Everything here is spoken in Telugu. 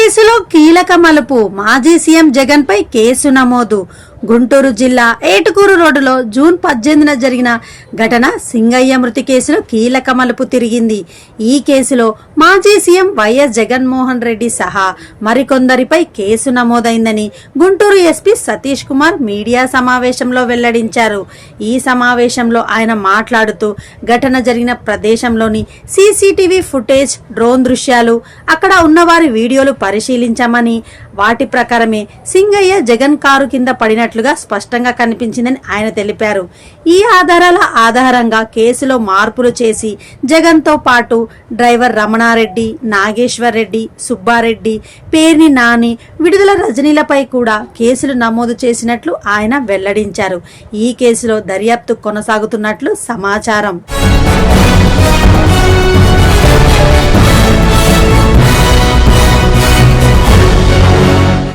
కేసులో కీలక మలుపు. మాజీ సీఎం జగన్ పై కేసు నమోదు. గుంటూరు జిల్లా ఏటుకూరు రోడ్డులో జూన్ పద్దెనిమిదిన జరిగిన ఘటన సింగయ్య మృతి కేసులో కీలక మలుపు తిరిగింది. ఈ కేసులో మాజీ సీఎం వైఎస్ జగన్మోహన్ రెడ్డి సహా మరికొందరిపై కేసు నమోదైందని గుంటూరు ఎస్పీ సతీష్ కుమార్ మీడియా సమావేశంలో వెల్లడించారు. ఈ సమావేశంలో ఆయన మాట్లాడుతూ ఘటన జరిగిన ప్రదేశంలోని సీసీటీవీ ఫుటేజ్ డ్రోన్ దృశ్యాలు అక్కడ ఉన్నవారి వీడియోలు పరిశీలించామని వాటి ప్రకారమే సింగయ్య జగన్ కారు కింద చేసినట్లుగా స్పష్టంగా కనిపించిందని ఆయన తెలిపారు. ఈ ఆధారాల ఆధారంగా కేసులో మార్పులు చేసి జగన్తో పాటు డ్రైవర్ రమణారెడ్డి నాగేశ్వర్ రెడ్డి సుబ్బారెడ్డి పేర్ని నాని విడుదల రజనీలపై కూడా కేసులు నమోదు చేసినట్లు ఆయన వెల్లడించారు. ఈ కేసులో దర్యాప్తు కొనసాగుతున్నట్లు సమాచారం.